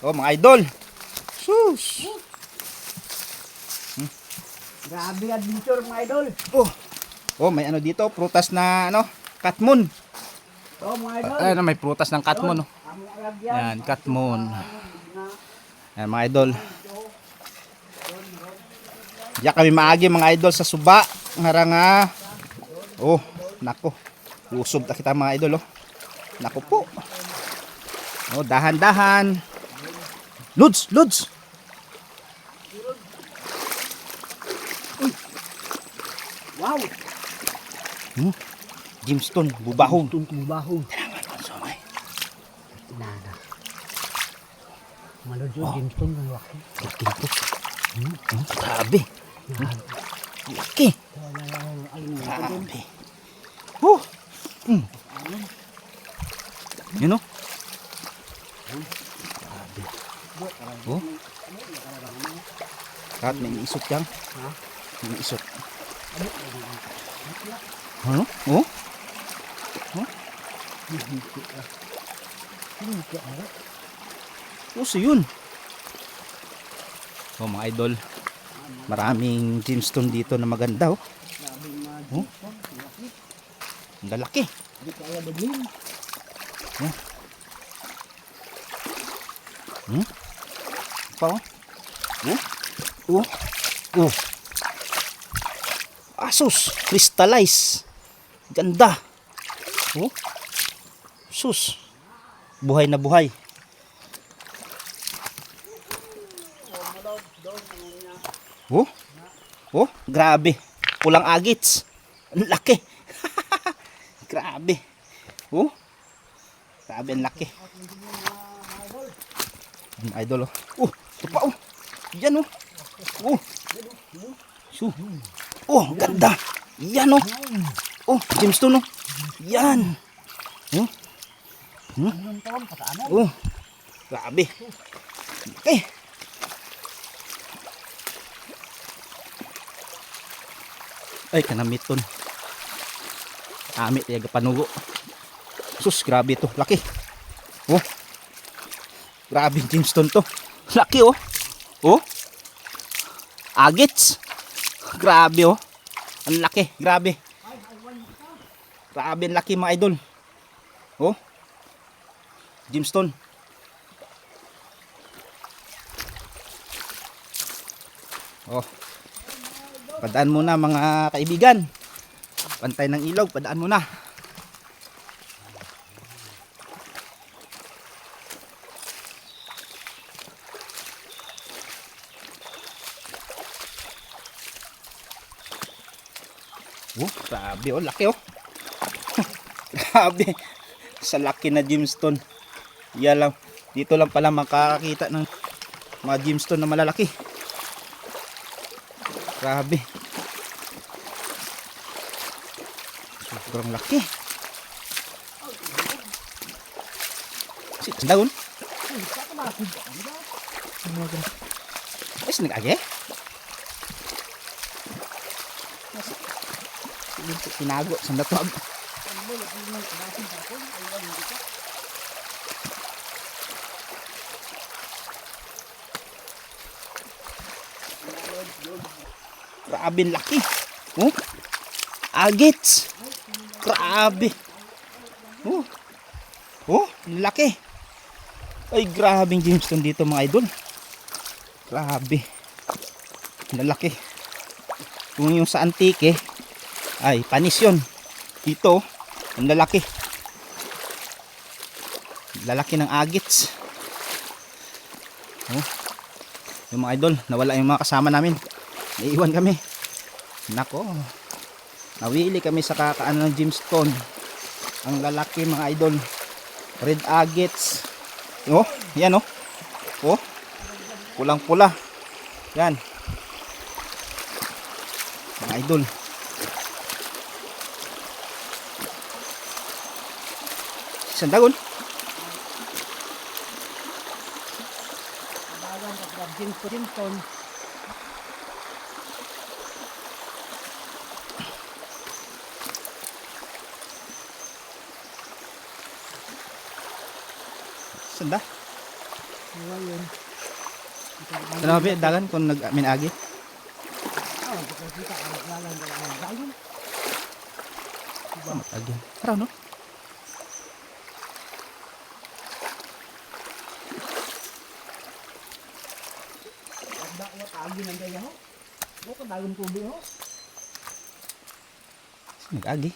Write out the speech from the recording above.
Oh, mga idol. Sus. Grabe adventure mga idol. Oh. Oh, may ano dito, prutas na ano, katmon. Oh mga idol. Ano, may prutas ng katmon. Oh. Yan, katmon. Yan, mga idol. Diyan kami maagi mga idol sa suba. Nga nga. Oh, nako. Usob na kita mga idol oh. Nako po. Oh, dahan-dahan. Lods, lods. Wow. Jimstone, bubahong. Itong kumubahong. So, may Nada. Malodyo, Jamestown ng laki. tingko. Hmm, hmm, grabe. Hmm. Laki. Grabe. Oh. Hmm. Yun oh. Oh. Kat, may isot yan. May isot. Ano? Oh? Oh? Puso yun. Oh, mga idol. Maraming gemstone dito na maganda, oh. Oh. Ang lalaki. Hindi kaya bagling. Hmm? Pa, oh. Oh. Oh. Oh. Asus. Crystallize. Ganda. Oh. Sus. Buhay na buhay. Oh. Oh, grabe. Pulang agits. Ang laki. grabe. Oh. Grabe ang laki. Ang idol oh. Oh, ito pa oh. Yan oh. Oh. Su. Oh, ganda. Yan oh. Oh, gemstone oh. Yan. Oh. Hmm? Oh. Grabe. Laki. Ay, kanamiton. Amit, yaga panugo. Sus, grabe to. Laki. Oh. Grabe gemstone to. Laki oh. Oh. Agits. Grabe oh. Ang laki. Grabe. Grabe ang laki mga idol. Oh. Gemstone. Oh. Padaan muna mga kaibigan. Pantay ng ilog, padaan muna. Oh, grabe oh, laki oh. grabe. Sa laki na gemstone. Yan lang. Dito lang pala makakakita ng mga gemstone na malalaki. Grabe. Sobrang laki. Si dagon. Ay, sinag-age? Tinago sa natwag. Grabe laki. Oh. Agits. Grabe. Oh. Oh, laki. Ay, grabe yung gemstone dito mga idol. Grabe. Lalaki. Kung yung sa antike, ay, panis yun. Dito, ang lalaki. Lalaki ng agits. Oh. Yung mga idol, nawala yung mga kasama namin. Naiiwan kami. Nako. Nawili kami sa kakaano ng gemstone. Ang lalaki mga idol. Red agates. Oh, yan oh. Oh. Pulang-pula. Yan. Mga idol. Sandagon. Bagan pa Jamestown. Jamestown. Sanda. Ngayon. Ano ba dagan kung nag minagi? Ah, kita kita ang lalang ng dayon. Again. Araw no? Tagi nang gaya ho. Dayon ko bi ho. Nag-agi.